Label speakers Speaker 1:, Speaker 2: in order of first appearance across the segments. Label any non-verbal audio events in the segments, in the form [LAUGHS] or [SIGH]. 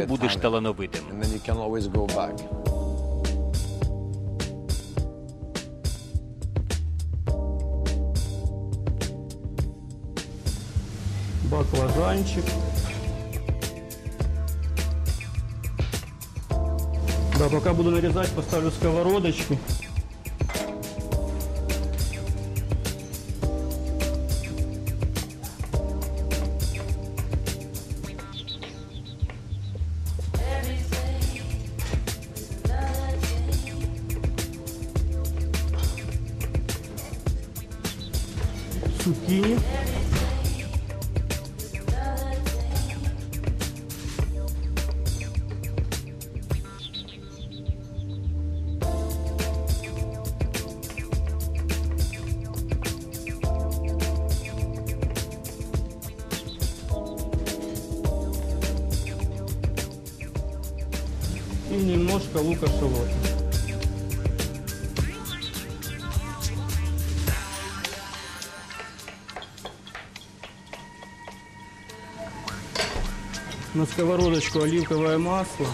Speaker 1: ти будеш талановитим.
Speaker 2: Баклажанчик. Да, пока буду нарезать, поставлю сковородочку. Цукини. и немножко лука шалота. На сковородочку оливковое масло.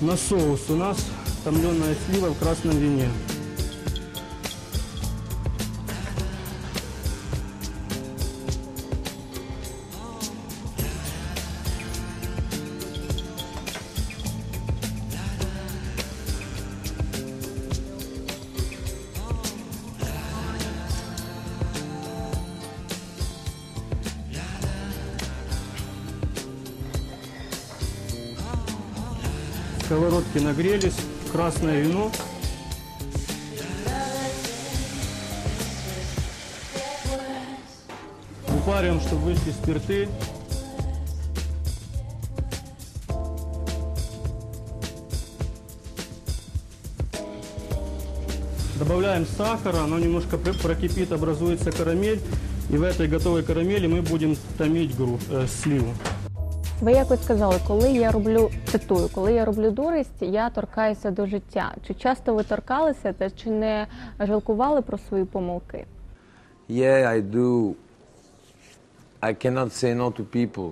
Speaker 2: На соус у нас томленая слива в красном вине. Сковородки нагрелись, красное вино. Упариваем, чтобы вышли спирты. Добавляем сахара, оно немножко пр- прокипит, образуется карамель. И в этой готовой карамели мы будем томить гру- э, сливу.
Speaker 3: Ви якось сказали, коли я роблю цитую, коли я роблю дурість, я торкаюся до життя. Чи часто ви торкалися та чи не жалкували про свої помилки?
Speaker 4: Yeah, I do. I cannot say no to people.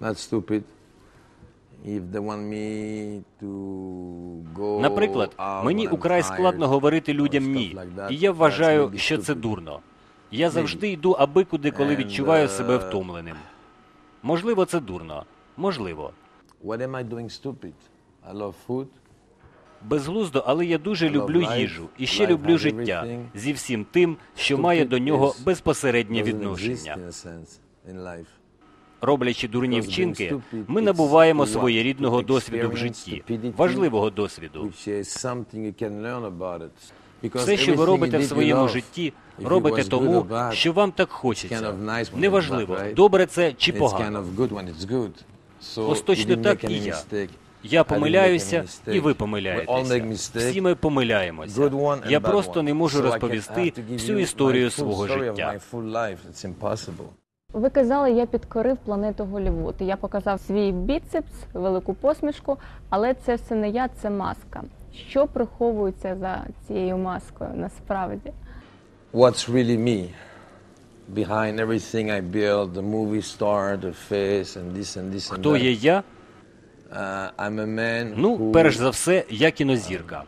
Speaker 4: That's stupid. If they want me to go
Speaker 1: Наприклад,
Speaker 4: out
Speaker 1: мені
Speaker 4: when I'm
Speaker 1: украй
Speaker 4: tired
Speaker 1: складно говорити
Speaker 4: or
Speaker 1: людям
Speaker 4: stuff
Speaker 1: ні,
Speaker 4: like that,
Speaker 1: і я
Speaker 4: that's
Speaker 1: вважаю, що це
Speaker 4: stupid.
Speaker 1: дурно. Я завжди йду аби куди, коли
Speaker 4: And,
Speaker 1: відчуваю себе
Speaker 4: uh,
Speaker 1: втомленим. Можливо, це дурно. Можливо.
Speaker 4: What am I doing stupid? I love food.
Speaker 1: Безглуздо, але я дуже люблю їжу і ще люблю життя зі всім тим, що має до нього безпосереднє відношення. Роблячи дурні вчинки, ми набуваємо своєрідного досвіду в житті, важливого досвіду. Все, що ви робите в своєму житті, робите тому, що вам так хочеться. Неважливо, добре це чи погано. Ось точно так і я. Я помиляюся, і ви помиляєтеся. Всі ми помиляємося. Я просто не можу розповісти всю історію свого життя.
Speaker 3: Ви казали, я підкорив планету Голлівуд. Я показав свій біцепс, велику посмішку, але це все не я, це маска. Що приховується за цією маскою насправді?
Speaker 4: What's really me? Behind everything I build, the movie star, the face, and this and this and
Speaker 1: Хто є
Speaker 4: that.
Speaker 1: я?
Speaker 4: Uh, I'm a man
Speaker 1: Ну,
Speaker 4: who
Speaker 1: перш за все, я кінозірка.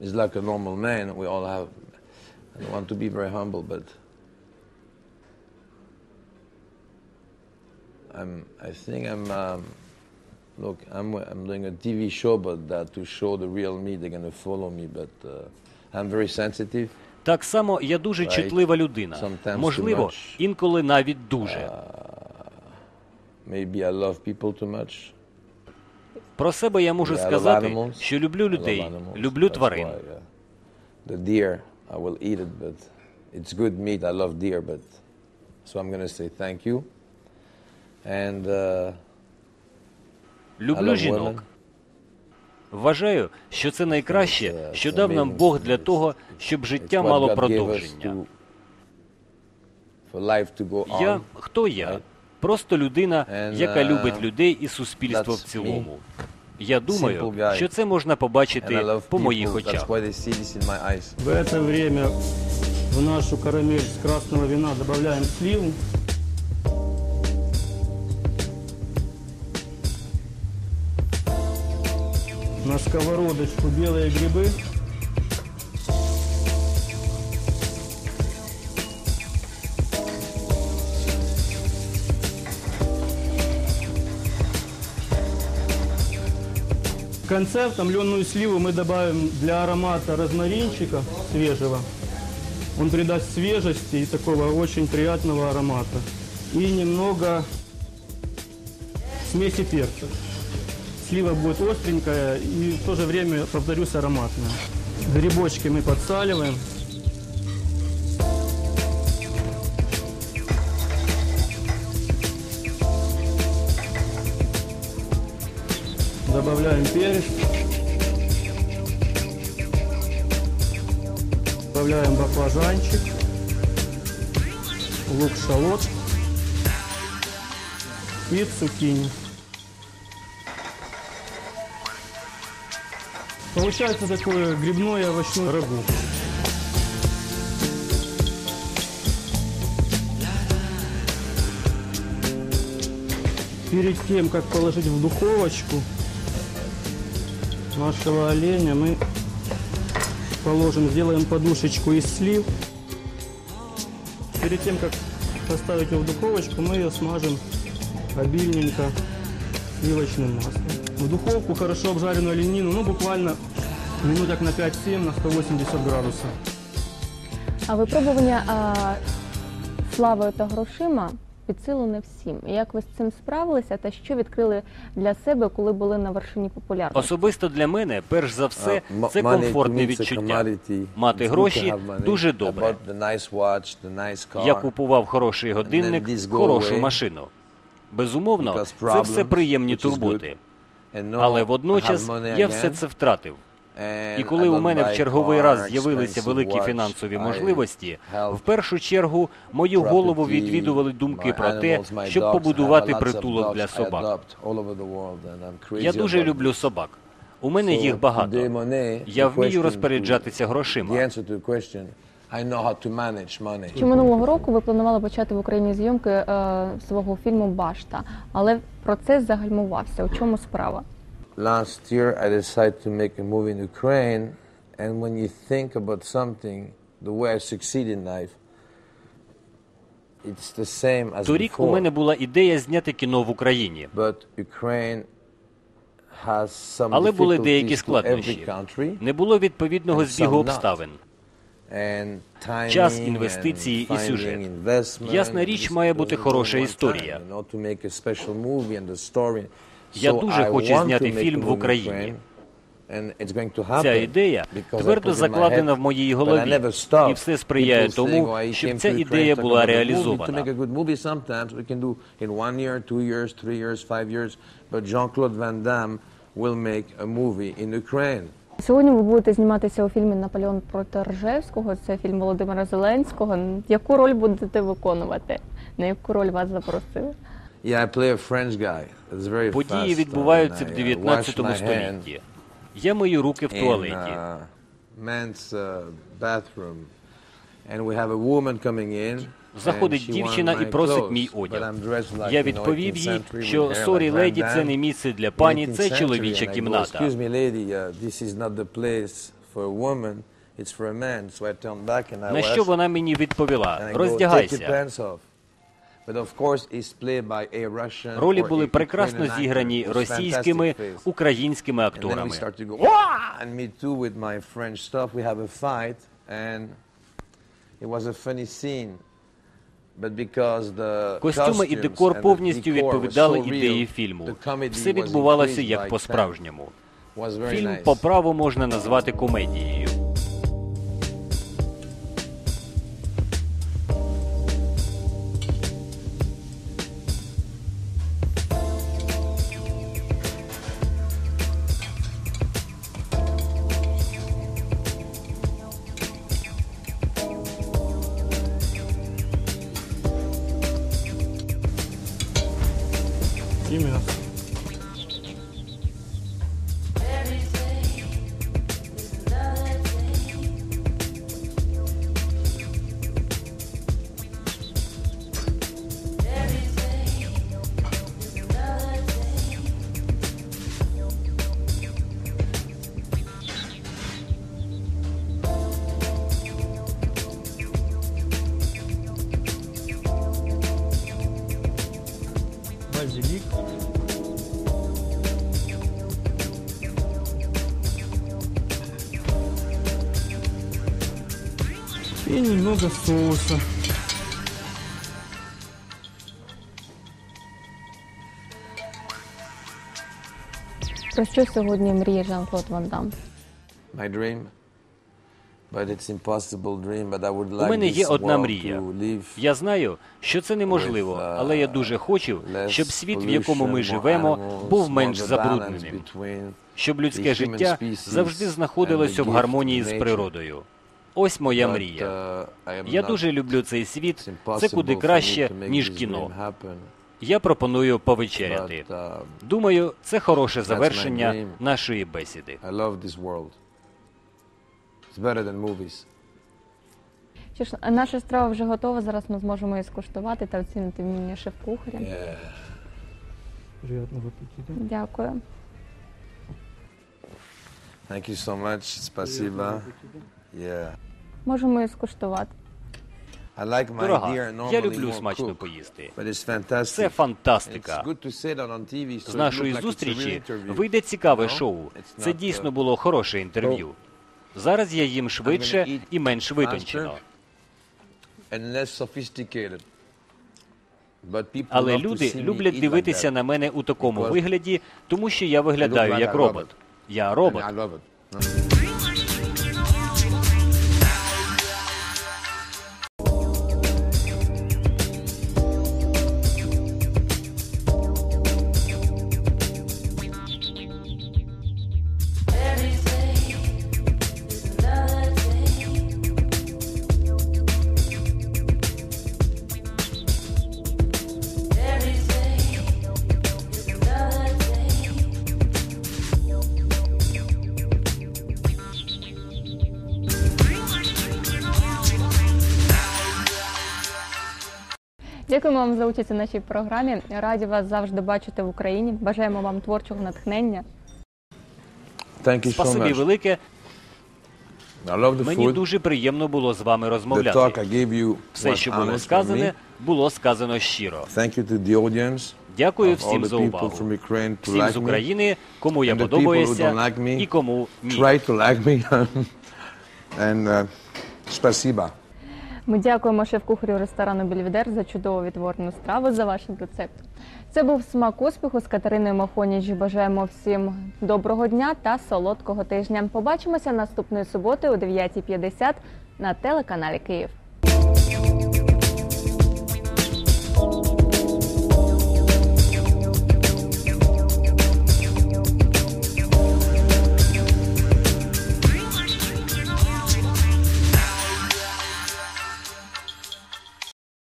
Speaker 4: is like a normal man. We all have. I don't want to be very humble, but I'm. I think I'm. Um, look, I'm. I'm doing a TV show, but that to show the real me, they're gonna follow me. But uh, I'm very sensitive.
Speaker 1: Так само я дуже чутлива людина.
Speaker 4: Sometimes too
Speaker 1: Можливо,
Speaker 4: much.
Speaker 1: інколи навіть дуже.
Speaker 4: Maybe I love people too much.
Speaker 1: Про себе я можу
Speaker 4: Yeah, I love
Speaker 1: сказати,
Speaker 4: animals.
Speaker 1: що люблю
Speaker 4: I love
Speaker 1: людей,
Speaker 4: animals.
Speaker 1: люблю
Speaker 4: That's
Speaker 1: тварин.
Speaker 4: why, uh, the deer, I will eat it, but it's good meat. I love deer, but so I'm gonna say thank you. And uh,
Speaker 1: Люблю жінок. Вважаю, що це найкраще, що дав нам Бог для того, щоб життя мало продовження. Я хто я? Просто людина, яка
Speaker 4: uh,
Speaker 1: любить людей і суспільство в цілому. Я думаю, що це можна побачити по моїх очах.
Speaker 2: В это время в нашу карамель с красного вина добавляем сливу. На сковородочку белые грибы. В конце в томленую сливу мы добавим для аромата розмаринчика свежего. Он придаст свежести и такого очень приятного аромата. И немного смеси перца. Слива будет остренькая и в то же время, повторюсь, ароматная. Грибочки мы подсаливаем. Добавляем перец. Добавляем баклажанчик, лук-шалот и цукини. Получается такое грибное овощное рагу. Перед тем, как положить в духовочку нашего оленя, мы положим, сделаем подушечку из слив. Перед тем, как поставить ее в духовочку, мы ее смажем обильненько сливочным маслом. В духовку хорошо обжаренную оленину, ну буквально минуток на 5-7 на 180 градусов.
Speaker 3: А випробування а, славою та грошима під силу не всім. Як ви з цим справилися, та що відкрили для себе, коли були на вершині популярності?
Speaker 1: Особисто для мене, перш за все,
Speaker 4: Uh,
Speaker 1: це
Speaker 4: money
Speaker 1: комфортне
Speaker 4: a
Speaker 1: відчуття.
Speaker 4: commodity.
Speaker 1: Мати
Speaker 4: It's good to
Speaker 1: гроші
Speaker 4: have money.
Speaker 1: дуже добре.
Speaker 4: bought the nice watch, the nice car.
Speaker 1: Я купував хороший годинник,
Speaker 4: this go
Speaker 1: хорошу машину. Безумовно,
Speaker 4: Because
Speaker 1: це все приємні
Speaker 4: which is good.
Speaker 1: турботи. Але водночас я все це втратив. І коли у мене в черговий раз з'явилися великі фінансові можливості, в першу чергу мою голову відвідували думки про те, щоб побудувати притулок для собак. Я дуже люблю собак. У мене їх багато. Я вмію розпоряджатися грошима.
Speaker 4: I know how to manage money.
Speaker 3: Що минулого року ви планували почати в Україні зйомки е, свого фільму Башта, але процес загальмувався. У чому справа?
Speaker 4: Last year, I decided to make a movie in Ukraine, and when you think about something, the way I succeed in life, it's the same as
Speaker 1: Торік у
Speaker 4: before.
Speaker 1: мене була ідея зняти кіно в Україні.
Speaker 4: But Ukraine has some
Speaker 1: Але були
Speaker 4: difficulties
Speaker 1: деякі
Speaker 4: to
Speaker 1: складнощі.
Speaker 4: country,
Speaker 1: Не було відповідного збігу обставин. Час, інвестиції і сюжет.
Speaker 4: investment.
Speaker 1: Ясна річ, має бути хороша історія. Я дуже хочу зняти фільм в Україні.
Speaker 4: Ukraine, and it's going to happen
Speaker 1: Ця ідея твердо закладена в моїй голові, і все сприяє тому,
Speaker 4: saying, "Why you
Speaker 1: щоб ця ідея була
Speaker 4: about a movie?" To
Speaker 1: реалізована.
Speaker 4: Jean-Claude Van Damme will make a movie in Ukraine.
Speaker 3: Сьогодні ви будете зніматися у фільмі Наполеон проти Ржевського. Це фільм Володимира Зеленського. Яку роль будете виконувати? На яку роль вас запросили?
Speaker 1: Події відбуваються в
Speaker 4: uh,
Speaker 1: 19
Speaker 4: wash my hand
Speaker 1: столітті. Я мию руки в туалеті.
Speaker 4: uh, uh, and we have a woman coming in.
Speaker 1: Заходить дівчина і просить мій одяг. Я відповів
Speaker 4: 18th
Speaker 1: їй, що сорі, леді, це не місце для пані,
Speaker 4: 19th
Speaker 1: це чоловіча кімната.
Speaker 4: Uh,
Speaker 1: На що вона мені відповіла? Роздягайся. Ролі були прекрасно зіграні російськими, українськими акторами.
Speaker 4: it was a funny scene.
Speaker 1: Костюми і декор повністю відповідали ідеї фільму. Все відбувалося як по-справжньому.
Speaker 4: 10.
Speaker 1: Фільм по праву можна назвати комедією.
Speaker 2: 你们呢？Немного соуса.
Speaker 3: Про що сьогодні мріє Жан-Клод Ван Дам?
Speaker 4: My dream. But it's impossible dream, but I would like
Speaker 1: У мене є одна мрія. Я знаю, що це неможливо,
Speaker 4: uh,
Speaker 1: але я дуже хочу, щоб світ, в якому ми живемо, був менш забрудненим, щоб людське життя завжди знаходилося в гармонії з природою. Ось моя мрія.
Speaker 4: uh,
Speaker 1: Я дуже люблю цей світ. Це куди краще, ніж кіно. Я пропоную повечеряти.
Speaker 4: Uh,
Speaker 1: Думаю, це хороше завершення нашої бесіди.
Speaker 3: Що ж, наша страва вже готова. Зараз ми зможемо її скуштувати та оцінити вміння шеф-кухаря.
Speaker 4: Yeah.
Speaker 2: Приятного аппетита.
Speaker 3: Дякую.
Speaker 4: Thank you so much. Спасибо. Yeah.
Speaker 3: Можемо її скуштувати.
Speaker 4: I like my
Speaker 1: Дорога,
Speaker 4: dear
Speaker 1: я люблю смачно поїсти. Це фантастика. З нашої зустрічі вийде цікаве шоу. Це дійсно
Speaker 4: uh,
Speaker 1: було хороше інтерв'ю. Зараз я їм швидше і менш витончено. Але люди люблять дивитися на мене у такому вигляді, тому що я виглядаю як робот. Я робот.
Speaker 3: Дякуємо вам за участь у нашій програмі. Раді вас завжди бачити в Україні. Бажаємо вам творчого натхнення.
Speaker 4: Thank you so
Speaker 1: Спасибі
Speaker 4: much.
Speaker 1: велике.
Speaker 4: I love the
Speaker 1: Мені
Speaker 4: food.
Speaker 1: дуже приємно було з вами
Speaker 4: The talk
Speaker 1: розмовляти.
Speaker 4: Gave you
Speaker 1: Все,
Speaker 4: was
Speaker 1: що
Speaker 4: honest
Speaker 1: було сказане, було сказано щиро.
Speaker 4: Thank you to the audience.
Speaker 1: Дякую
Speaker 4: of all
Speaker 1: всім
Speaker 4: the
Speaker 1: за
Speaker 4: people
Speaker 1: увагу.
Speaker 4: Ukraine to
Speaker 1: Всім
Speaker 4: like
Speaker 1: з
Speaker 4: me.
Speaker 1: України, кому я
Speaker 4: And the people who
Speaker 1: подобаюся,
Speaker 4: like me,
Speaker 1: і кому ні.
Speaker 4: Try to like me. [LAUGHS] and uh, спасибо.
Speaker 3: Ми дякуємо шеф-кухарю ресторану Бельведер за чудову відтворену страву за вашим рецептом. Це був смак успіху з Катериною Махоніч. Бажаємо всім доброго дня та солодкого тижня. Побачимося наступної суботи о 9.50 на телеканалі Київ.